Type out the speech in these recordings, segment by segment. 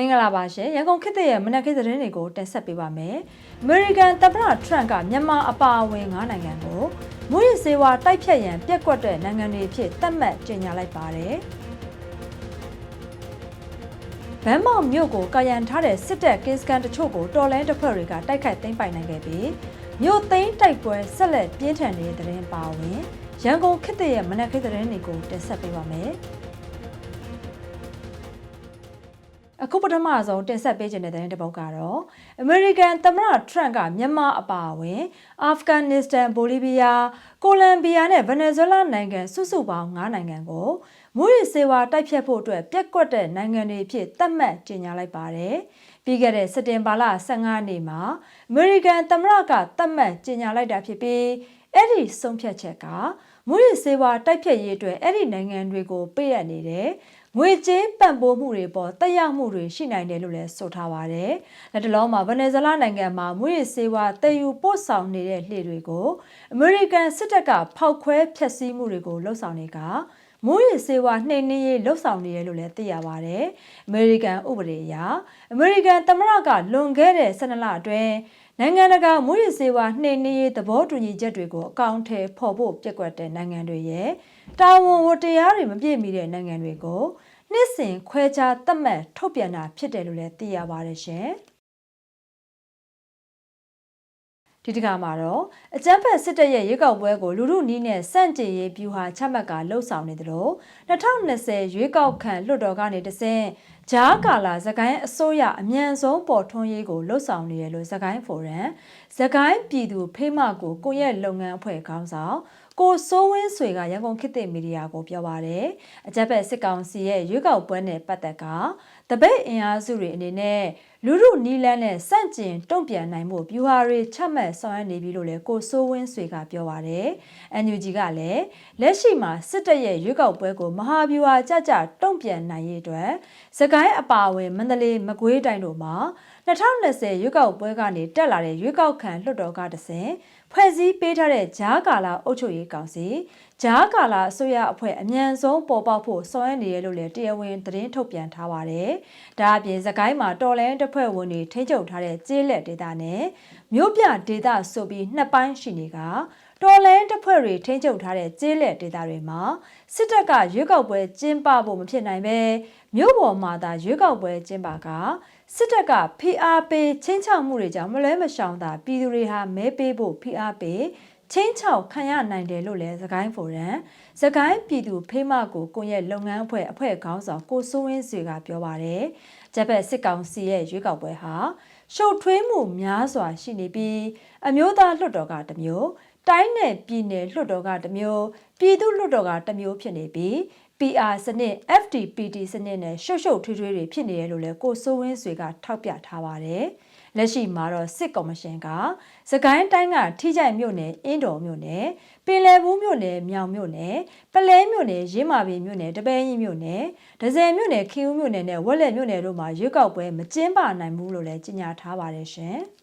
မင်္ဂလာပါရှင်ရန်ကုန်ခေတ်သစ်ရဲ့မနက်ခင်းသတင်းတွေကိုတင်ဆက်ပေးပါမယ်အမေရိကန်သမ္မတထရန့်ကမြန်မာအပါအဝင်9နိုင်ငံကိုမူရစေဝါတိုက်ဖြတ်ရန်ပြက်ကွက်တဲ့နိုင်ငံတွေအဖြစ်သတ်မှတ်ကြေညာလိုက်ပါတယ်ဗန်းမောင်မြို့ကိုကာယံထားတဲ့စစ်တပ်ကင်းစကန်တချို့ကိုတော်လိုင်းတပ်ဖွဲ့တွေကတိုက်ခိုက်သိမ်းပိုက်နိုင်ခဲ့ပြီးမြို့သိမ်းတိုက်ပွဲဆက်လက်ပြင်းထန်နေတဲ့သတင်းပါဝင်ရန်ကုန်ခေတ်သစ်ရဲ့မနက်ခင်းသတင်းတွေကိုတင်ဆက်ပေးပါမယ်။ အခုပထမဆုံးတင်ဆက်ပေးခြင်းတဲ့တဲ့ပုတ်ကတော့အမေရိကန်သမ္မတထရန့်ကမြန်မာအပါအဝင်အာဖဂန်နစ္စတန်ဘိုလီဗီးယားကိုလံဘီယာနဲ့ဗင်နီဇွဲလားနိုင်ငံစုစုပေါင်း9နိုင်ငံကိုမူရီစေဝါတိုက်ဖြတ်ဖို့အတွက်ပြက်ကွက်တဲ့နိုင်ငံတွေဖြစ်သတ်မှတ်ကြေညာလိုက်ပါတယ်။ပြီးခဲ့တဲ့စက်တင်ဘာလ15နေ့မှာအမေရိကန်သမ္မတကသတ်မှတ်ကြေညာလိုက်တာဖြစ်ပြီးအဲ့ဒီဆုံးဖြတ်ချက်ကမူရီစေဝါတိုက်ဖြတ်ရေးအတွက်အဲ့ဒီနိုင်ငံတွေကိုပေးရနေတဲ့ ငွေကြေးပံ့ပိုးမှုတွေပေါ်တက်ရောက်မှုတွေရှိနိုင်တယ်လို့လည်းဆိုထားပါတယ်။လက်တလုံးမှာဗနက်ဇလားနိုင်ငံမှာမွေးစေဝါတည်ယူပို့ဆောင်နေတဲ့လှေတွေကိုအမေရိကန်စစ်တပ်ကဖောက်ခွဲဖျက်ဆီးမှုတွေကိုလှုံ့ဆော်နေကမိုးရေစေဝါနှိမ်နှင်းရေးလှုပ်ဆောင်နေရလို့လည်းသိရပါတယ်။အမေရိကန်ဥပဒေအရအမေရိကန်သမ္မတကလွန်ခဲ့တဲ့12လအတွင်းနိုင်ငံတကာမွေးရစေဝါနှိမ်နှင်းရေးသဘောတူညီချက်တွေကိုအကောင့်ထဲဖော်ဖို့ပြက်ကွက်တဲ့နိုင်ငံတွေရဲ့ တာဝန်ဝတ္တရားတွေမပြည့်မီတဲ့နိုင်ငံတွေကိုနှစ်စဉ်ခွဲခြားသတ်မှတ်ထုတ်ပြန်တာဖြစ်တယ်လို့လည်းသိရပါတယ်ရှင်။ဒီတခါမှာတော့အကြမ်းဖက်စစ်တပ်ရဲ့ရွေးကောက်ပွဲကိုလူလူနီးနဲ့စန့်ကျင်ရေးဗျူဟာချမှတ်ကလှုပ်ဆောင်နေတယ်လို့2020ရွေးကောက်ခံလွှတ်တော်ကနေတဆင့်ဂျားကာလာသကိုင်းအစိုးရအမြန်ဆုံးပေါ်ထွန်းရေးကိုလှုပ်ဆောင်နေတယ်လို့သကိုင်းဖိုရမ်သကိုင်းပြည်သူဖေးမကိုကိုရဲ့လုပ်ငန်းအဖွဲ့ခေါင်းဆောင် ကိုစိုးဝင်းဆွေကရန်ကုန်ခေတ်သစ်မီဒီယာကိုပြောပါရယ်အကြက်ဘက်စစ်ကောင်စီရဲ့ရွေးကောက်ပွဲနဲ့ပတ်သက်ကတပိတ်အင်အားစုတွေအနေနဲ့ လူလူနီလန်းနဲ့စန့်ကျင်တုံ့ပြန်နိုင်မှုဗျူဟာတွေချမှတ်ဆောင်ရွက်နေပြီလို့လည်းကိုစိုးဝင်းဆွေကပြောပါရယ် NUG ကလည်းလက်ရှိမှာစစ်တပ်ရဲ့ရွေးကောက်ပွဲကိုမဟာဗျူဟာကြကြတုံ့ပြန်နိုင်ရေးအတွက်စကိုင်းအပါအဝင်မန္တလေးမကွေးတိုင်းတို့မှာ2020ရွေးကောက်ပွဲကနေတက်လာတဲ့ရွေးကောက်ခံလွှတ်တော်ကတဆင်ဖွဲ့စည်းပေးထားတဲ့ဂျားကာလာအုပ်ချုပ်ရေးကောင်စီ ဂျားကာလာအစိုးရအဖွဲ့အမြန်ဆုံးပေါ်ပေါက်ဖို့ဆောင်ရွက်နေရလို့လည်းတရားဝင်သတင်းထုတ်ပြန်ထားပါတယ်။ဒါအပြင်သခိုင်းမှာတော်လန်တပ်ဖွဲ့ဝင်တွေထိန်းချုပ်ထားတဲ့ကျေးလက်ဒေသနဲ့မြို့ပြဒေသဆိုပြီးနှစ်ပိုင်းရှိနေကတော်လန်တပ်ဖွဲ့တွေထိန်းချုပ်ထားတဲ့ကျေးလက်ဒေသတွေမှာစစ်တပ်ကရွေးကောက်ပွဲကျင်းပဖို့မဖြစ်နိုင်ပဲမြို့ပေါ်မှာသာရွေးကောက်ပွဲကျင်းပကစစ်တပ်ကဖိအားပေးချင်းချောက်မှုတွေကြောင့်မလွဲမရှောင်သာပြည်သူတွေဟာမဲပေးဖို့ဖိအားပေး ချင်းချောက်ခံရနိုင်တယ်လို့လည်းသခိုင်းဖိုရန်သခိုင်းပြည်သူဖေးမကိုကိုရဲ့လုပ်ငန်းအဖွဲ့အဖွဲ့ခေါင်းဆောင်ကိုစိုးဝင်းစီကပြောပါတယ်။ဂျပက်စစ်ကောင်စီရဲ့ရွေးကောက်ပွဲဟာရှုပ်ထွေးမှုများစွာရှိနေပြီးအမျိုးသားလွှတ်တော်ကတမျိုးတိုင်းနယ်ပြည်နယ်လွှတ်တော်ကတမျိုးပြည်သူလွှတ်တော်ကတမျိုးဖြစ်နေပြီး PR စနစ် FDPT စနစ်နဲ့ရှုပ်ရှုပ်ထွေးထွေးတွေဖြစ်နေတယ်လို့လည်းကိုစိုးဝင်းဆွေကထောက်ပြထားပါတယ်။ လက်ရှိမှာတော့စစ်ကော်မရှင်ကစကိုင်းတိုင်းကထိကြိုက်မြို့နယ်အင်းတော်မြို့နယ်ပင်လယ်ဘူးမြို့နယ်မြောင်မြို့နယ်ပလဲမြို့နယ်ရင်းမာပင်မြို့နယ်တပည့်ကြီးမြို့နယ်ဒဇယ်မြို့နယ်ခင်ဦးမြို့နယ်နဲ့ဝက်လက်မြို့နယ်တို့မှာရွေးကောက်ပွဲမကျင်းပနိုင်ဘူးလို့လည်းကြေညာထားပါတယ်ရှင်။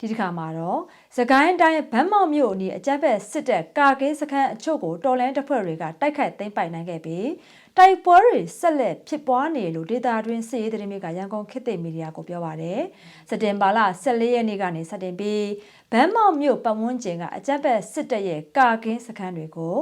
ဒီတစ်ခါမှာတော့သကိုင်းတိုင်းဗန်းမောက်မြို့အနီးအကြမ်းဖက်စစ်တပ်ကာကင်းစခန်းအချို့ကိုတော်လန်တပ်ဖွဲ့တွေကတိုက်ခိုက်သိမ်းပိုက်နိုင်ခဲ့ပြီး တိုက်ပွဲတွေဆက်လက်ဖြစ်ပွားနေလို့ဒေတာတွင်စစ်ရေးသတင်းတွေကရန်ကုန်ခေတ်သစ်မီဒီယာကိုပြောပါရယ်စက်တင်ဘာလ14ရက်နေ့ကနေစတင်ပြီးဗန်းမောက်မြို့ပတ်ဝန်းကျင်ကအကြမ်းဖက်စစ်တပ်ရဲ့ကာကင်းစခန်းတွေကို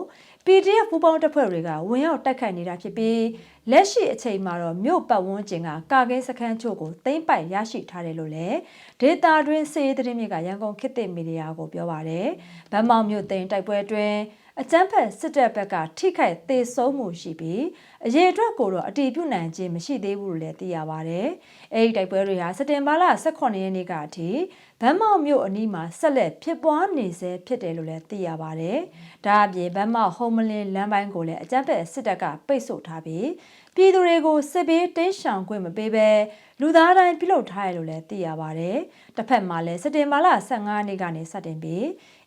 PDF ပူးပေါင်းတပ်ဖွဲ့တွေကဝင်ရောက်တိုက်ခိုက်နေတာဖြစ်ပြီးလက်ရှိအချိန်မှာတော့မြို့ပတ်ဝန်းကျင်ကကာကင်းစခန်းချို့ကိုသိမ်းပိုက်ရရှိထားတယ်လို့လည်းဒေတာတွင်စစ်ရေးသတင်းတွေကရန်ကုန်ခေတ်သစ်မီဒီယာကိုပြောပါရယ်ဗန်းမောက်မြို့သိမ်းတိုက်ပွဲအတွင်း အကြမ်းဖက်စစ်တပ်ဘက်ကထိခိုက်သေဆုံးမှုရှိပြီးအရေးအတွက်ကိုတော့အတီးပြုတ်နိုင်ခြင်းမရှိသေးဘူးလို့လည်းသိရပါဗျ။အဲဒီတိုက်ပွဲတွေဟာစက်တင်ဘာလ18ရက်နေ့ကအထိဗန်းမောက်မြို့အနီးမှာဆက်လက်ဖြစ်ပွားနေဆဲဖြစ်တယ်လို့လည်းသိရပါဗျ။ဒါအပြင်ဗန်းမောက်ဟုံးမလင်းလမ်းပိုင်းကိုလည်းအကြမ်းဖက်စစ်တပ်ကပိတ်ဆို့ထားပြီးပြည်သူတွေကိုစစ်ဘေးတင်းရှောင်ခွင့်မပေးဘဲလူသားတိုင်းပြုလုပ်ထားရလို့လည်းသိရပါဗျ။တစ်ဖက်မှာလည်းစက်တင်ဘာလ15ရက်နေ့ကနေစတင်ပြီး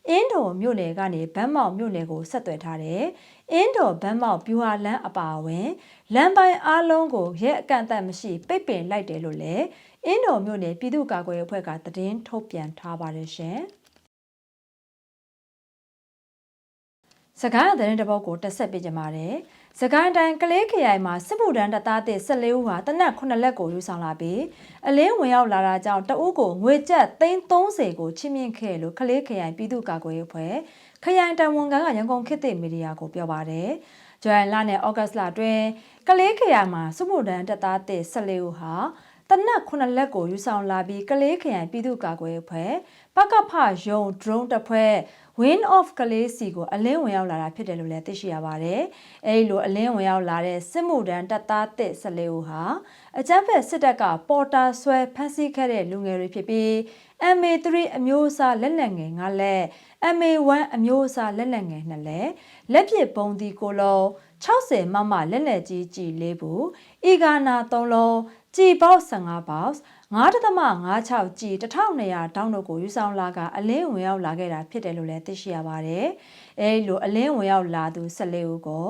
အင်းတော်မြို့နယ်ကနေဗန်းမောက်မြို့နယ်ကိုဆက်သွယ်ထားတယ်။အင်းတော်ဗန်းမောက်ဗျူဟာလမ်းအပါအဝင်လမ်းပိုင်းအားလုံးကိုရဲအကန့်အသတ်မရှိပိတ်ပင်လိုက်တယ်လို့လည်းအင်းတော်မြို့နယ်ပြည်သူ့ကာကွယ်ရေးအဖွဲ့ကသတင်းထုတ်ပြန်ထားပါတယ်ရှင်။စကိုင်းသတင်းတစ်ပုဒ်ကိုတက်ဆက်ပေးကြပါမယ်။ စကိုင်းတိုင်းကလေးခရိုင်မှာစစ်မှုထမ်းတပ်သားတစ်14ဦးဟာတနက်9လက်ကိုယူဆောင်လာပြီးအလင်းဝင်ရောက်လာတာကြောင့်တအုပ်ကိုငွေကျပ်330ကိုချီးမြှင့်ခဲ့လို့ကလေးခရိုင်ပြည်သူ့ကာကွယ်ရေးအဖွဲ့ခရိုင်တဝန်ခံကရန်ကုန်ခေတ်သစ်မီဒီယာကိုပြောပါတယ်။ဇွန်လနဲ့ဩဂတ်လအတွင်းကလေးခရိုင်မှာစစ်မှုထမ်းတပ်သားတစ်14ဦးဟာ တနက်9လက်ကိုယူဆောင်လာပြီးကလေးခရိုင်ပြည်သူ့ကာကွယ်ရေးအဖွဲ့ပကဖယုံ drone တပ်ဖွဲ့ Win of ကလေးစီကိုအလင်းဝင်ရောက်လာတာဖြစ်တယ်လို့လည်းသိရှိရပါတယ်။အဲဒီလိုအလင်းဝင်ရောက်လာတဲ့စစ်မှုထမ်းတပ်သားတစ်14ဦးဟာအကြမ်းဖက်စစ်တပ်ကပေါ်တာဆွဲဖမ်းဆီးခဲ့တဲ့လူငယ်တွေဖြစ်ပြီး MA3 အမျိုးအစားလက်နက်ငယ်9လက် MA1 အမျိုးအစားလက်နက်ငယ်2လက်လက်ပစ်ပုံးဒီကိုလုံး60မမလက်နက်ကြီးကြီး၄ဘူးအီဂါနာ3လုံး ကြည်ပေါက်15ပေါက်9.56ကြည်1200တောင်းတို့ကိုယူဆောင်လာကအလင်းဝင်ရောက်လာခဲ့တာဖြစ်တယ်လို့လည်းသိရှိရပါတယ်။အဲဒီလိုအလင်းဝင်ရောက်လာသူ14ဦးကို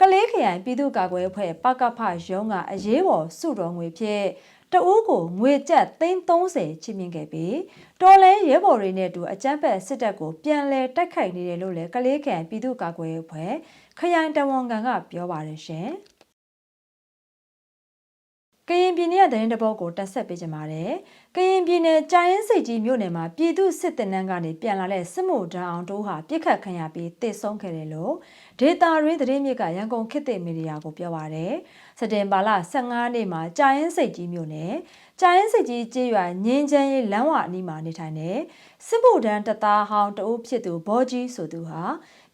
ကလေးခရိုင်ပြည်သူ့ကာကွယ်အဖွဲ့ပကဖရုံးကအရေးပေါ်စုတော်ငွေဖြင့်တအူးကိုငွေကျပ်330ချီးမြှင့်ခဲ့ပြီးတော်လဲရဲဘော်တွေနဲ့အတူအကြမ်းဖက်စစ်တပ်ကိုပြန်လည်တိုက်ခိုက်နေတယ်လို့လည်းကလေးခရိုင်ပြည်သူ့ကာကွယ်ရေးအဖွဲ့ခရိုင်တဝန်ခံကပြောပါတယ်ရှင်။က ရင်ပြည်နယ်သတင်းတပုတ်ကိုတက်ဆက်ပေးကြပါမယ်။ကရင်ပြည်နယ်ကြာရင်စိတ်ကြီးမြို့နယ်မှာပြည်သူစစ်တပ်နန်းကနေပြန်လာတဲ့စစ်မှုထမ်းအောင်တို့ဟာပြစ်ခတ်ခံရပြီးတေဆုံးခဲ့တယ်လို့ဒေတာရင်းသတင်းမြစ်ကရန်ကုန်ခေတ်သစ်မီဒီယာကိုပြောပါရယ်။စက်တင်ဘာလ15နေ့မှာကြာရင်စိတ်ကြီးမြို့နယ်ကြာရင်စိတ်ကြီးကျေးရွာငင်းချမ်းရေးလမ်းဝအနီးမှာနေထိုင်တဲ့စစ်မှုထမ်းတပ်သားဟောင်းတအုပ်ဖြစ်သူဘောကြီးဆိုသူဟာ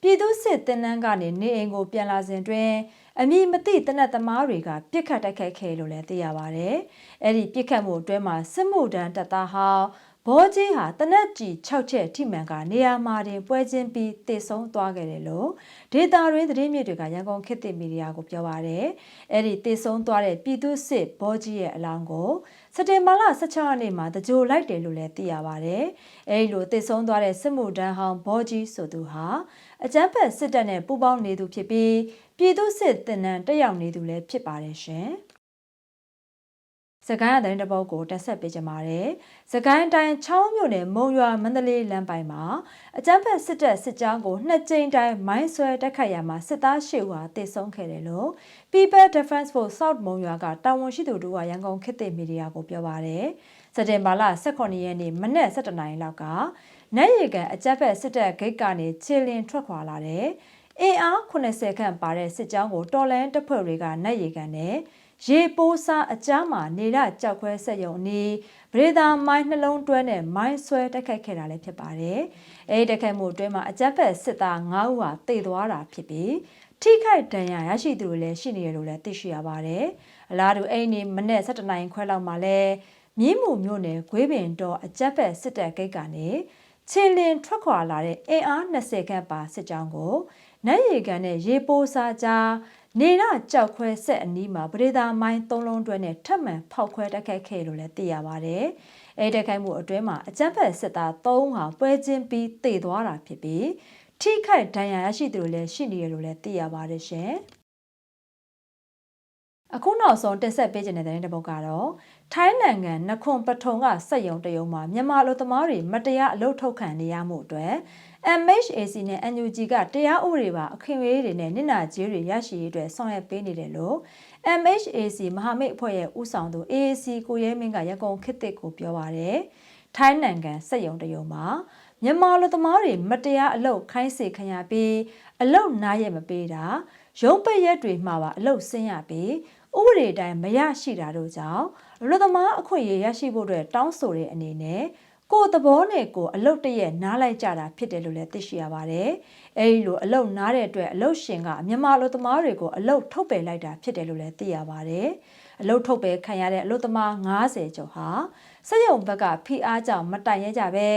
ပြည်သူစစ်တပ်နန်းကနေနေအိမ်ကိုပြန်လာစဉ်တွင်အမည်မသိတနတ်သမားတွေကပြစ်ခတ်တိုက်ခိုက်ခဲ့လို့လည်းသိရပါဗျ။အဲ့ဒီပြစ်ခတ်မှုအတွင်းမှာစစ်မှုတန်းတပ်သားဟောင်းဘောကြီးဟာတနက်ကြီး6ချက်ထိမှန်ကနေရာမှာတင်ပွဲချင်းပြီးတည်ဆုံသွားခဲ့တယ်လို့ဒေတာရင်းသတင်းမြစ်တွေကရန်ကုန်ခေတ်သစ်မီဒီယာကိုပြောပါရယ်အဲ့ဒီတည်ဆုံသွားတဲ့ပြည်သူစစ်ဘောကြီးရဲ့အလောင်းကို စက်တင်ဘာလ16ရက်နေ့မှာတကြိုလိုက်တယ်လို့လည်းသိရပါရယ်အဲ့ဒီလိုတည်ဆုံသွားတဲ့စစ်မှုတန်းဟောင်းဘောကြီးဆိုသူဟာအကြမ်းဖက်စစ်တပ်နဲ့ပူးပေါင်းနေသူဖြစ်ပြီးပြည်သူစစ်တင်နန်းတက်ရောက်နေသူလည်းဖြစ်ပါတယ်ရှင်။ စကိုင်းအတိုင်းတစ်ပုတ်ကိုတက်ဆက်ပေးကြပါမယ်။စကိုင်းတိုင်းချောင်းမြို့နယ်မုံရွာမန္တလေးလမ်းပိုင်းမှာအကြမ်းဖက်စစ်တပ်စစ်ကြောင်းကိုနှစ်ကြိမ်တိုင်းမိုင်းဆွဲတိုက်ခိုက်ရမှာစစ်သားရှေ့ဝါတေဆုံးခဲ့တယ်လို့ People Defense Force South မုံရွာကတာဝန်ရှိသူတို့ကရန်ကုန်ခေတ်သစ်မီဒီယာကိုပြောပါရယ်။စက်တင်ဘာလ18ရက်နေ့မနက်7:00နာရီလောက်ကနတ်ရီကန်အကြမ်းဖက်စစ်တပ်ဂိတ်ကနေခြေလင်ထွက်ခွာလာတဲ့ အင်အား80ခန့်ပါတဲ့စစ်ကြောင်းကိုတော်လန်တပ်ဖွဲ့တွေကနတ်ရီကန်နဲ့ရေပိုးစားအကြားမှာနေရကြောက်ခွဲဆက်ယုံနေဗရေသာမိုင်းနှလုံးတွဲနဲ့မိုင်းဆွဲတိုက်ခိုက်ခဲ့တာလည်းဖြစ်ပါတယ်။အဲဒီတိုက်ခိုက်မှုအတွင်းမှာအကြက်ဖက်စစ်သား9ဦးဟာတေသွားတာဖြစ်ပြီးထိခိုက်ဒဏ်ရာရရှိသူတွေလည်းရှိနေတယ်လို့လည်းသိရှိရပါတယ်။အလားတူအဲ့ဒီမနေ့17နိုင်ခွဲလောက်မှာလည်းမြင်းမှုမြို့နယ်ဂွေးပင်တော်အကြက်ဖက်စစ်တပ်ဂိတ်ကနေချင်းလင်ထွက်ခွာလာတဲ့အင်အား20ခန့်ပါစစ်ကြောင်းကို နတ်ရီကန်နဲ့ရေပိုးစားကြားနေရကြောက်ခွဲဆက်အနီးမှာပရိသာမိုင်းသုံးလုံးတွဲနဲ့ထပ်မံဖောက်ခွဲတိုက်ခိုက်ခဲ့လို့လည်းသိရပါဗျ။အဲတိုက်ခိုက်မှုအတွင်းမှာအကြမ်းဖက်စစ်သား၃ဟာပွဲချင်းပြီးတေသွားတာဖြစ်ပြီးထိခိုက်ဒဏ်ရာရရှိသူတွေလည်းရှိနေရလို့လည်းသိရပါတယ်ရှင်။အခုနောက်ဆုံးတက်ဆက်ပေးခြင်းတဲ့တဲ့တစ်ပုဒ်ကတော့ထိုင်းနိုင်ငံနခွန်ပထုံကစက်ယုံတယုံမှာမြန်မာလူသမားတွေမတရားအလုပ်ထုတ်ခံနေရမှုအတွက် MHAC နဲ့ NUG ကတရားဥပဒေပါအခွင့်အရေးတွေနဲ့နစ်နာကြေးတွေရရှိရေးအတွက်ဆောင်ရွက်ပေးနေတယ်လို့ MHAC မဟာမိတ်အဖွဲ့ရဲ့ဦးဆောင်သူ AAC ကိုရဲမင်းကရကုန်ခေတ်သစ်ကိုပြောပါရယ်ထိုင်းနိုင်ငံစက်ယုံတယုံမှာမြန်မာလူသမားတွေမတရားအလုပ်ခိုင်းစေခံရပြီးအလုပ်နားရမပေးတာရုံးပိတ်ရက်တွေမှာပါအလုပ်ဆင်းရပြီးဥပဒေတိုင်းမရရှိတာတို့ကြောင့်လူသမားအခွင့်အရေးရရှိဖို့အတွက်တောင်းဆိုတဲ့အနေနဲ့ ကိုယ်သဘောနဲ့ကိုယ်အလုတ်တရက်နားလိုက်ကြတာဖြစ်တယ်လို့လည်းသိရှိရပါတယ်။အဲဒီလိုအလုတ်နားတဲ့အတွက်အလုတ်ရှင်ကမြန်မာလူသမားတွေကိုအလုတ်ထုတ်ပယ်လိုက်တာဖြစ်တယ်လို့လည်းသိရပါတယ်။အလုတ်ထုတ်ပယ်ခံရတဲ့အလုတ်သမား90ကျော်ဟာစက်ရုံဘက်ကဖိအားကြောင့်မတိုင်ရကြပဲ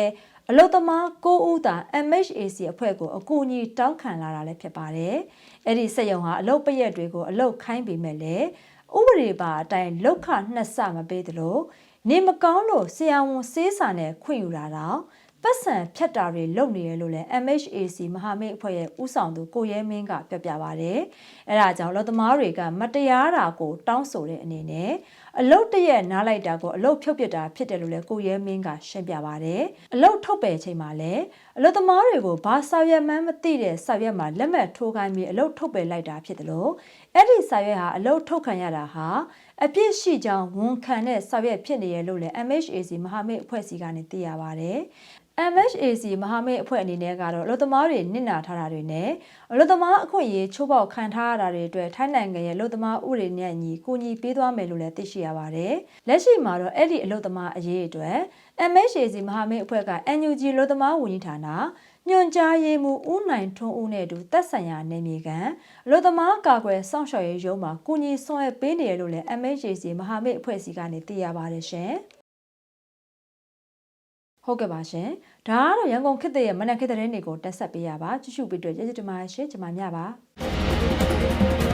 အလုတ်သမား9ဦးသာ MHAC အဖွဲ့ကိုအကူအညီတောင်းခံလာတာလည်းဖြစ်ပါတယ်။အဲ့ဒီစက်ရုံဟာအလုတ်ပရက်တွေကိုအလုတ်ခိုင်းပေမဲ့လည်းဥပဒေပါအတိုင်းလောက်ခနှစ်ဆမပေးသလို နေမကောင်းလို့ဆရာဝန်စေးစာနဲ့ခွင့်ယူတာတော့ပတ်စံဖြတ်တာတွေလုပ်နေရလို့လည်း MHAC မဟာမိတ်အဖွဲ့ရဲ့ဦးဆောင်သူကိုရဲမင်းကပြောပြပါဗျ။အဲဒါကြောင့်အလုပ်သမားတွေကမတရားတာကိုတောင်းဆိုတဲ့အနေနဲ့ အလုတ်တရက်နားလိုက်တာကိုအလုတ်ဖြုတ်ပစ်တာဖြစ်တယ်လို့လည်းကိုရဲမင်းကရှင်းပြပါဗျ။အလုတ်ထုတ်ပယ်ချိန်မှာလည်းအလုပ်သမားတွေကိုဘာစာရွက်မှန်းမသိတဲ့စာရွက်မှာလက်မှတ်ထိုးခိုင်းပြီးအလုတ်ထုတ်ပယ်လိုက်တာဖြစ်တယ်လို့အဲ့ဒီစာရွက်ဟာအလုတ်ထုတ်ခံရတာဟာအပြစ်ရှိကြောင်းဝန်ခံတဲ့စာရွက်ဖြစ်နေရလို့လည်း MHAC မဟာမိတ်အဖွဲ့စီကနေသိရပါတယ်။ MHAC မဟာမိတ်အဖွဲ့အနေနဲ့ကတော့အလုပ်သမားတွေနစ်နာထားတာတွေနဲ့အလုပ်သမားအခွင့်အရေးချိုးဖောက်ခံထားရတာတွေအတွက်ထိုင်းနိုင်ငံရဲ့အလုပ်သမားဥပဒေနဲ့အညီကူညီပေးသွားမယ်လို့လည်းသိရှိရပါတယ်။လက်ရှိမှာတော့အဲ့ဒီအလုပ်သမားအရေးအတွက် MHAC မဟာမိတ်အဖွဲ့က NUG အလုပ်သမားဝန်ကြီးဌာနညွှန်ကြားရေးမှူးဦးနိုင်ထွန်းဦးနဲ့အတူသက်ဆိုင်ရာနေမြေကန်အလုပ်သမားကာကွယ်စောင့်ရှောက်ရေးရုံးမှာကူညီဆောင်ရွက်ပေးနေရလို့လည်း MHAC မဟာမိတ်အဖွဲ့စီကနေသိရပါတယ်ရှင်။ဟုတ်ကဲ့ပါရှင်။ဒါကတော့ရန်ကုန်ခေတ်သစ်ရဲ့မနက်ခေတ်သတင်းတွေကိုတက်ဆက်ပေးရပါကြည့်ရှုပေးတွေ့ကျေးဇူးတင်ပါတယ်ရှင်။ကျွန်မညပါ။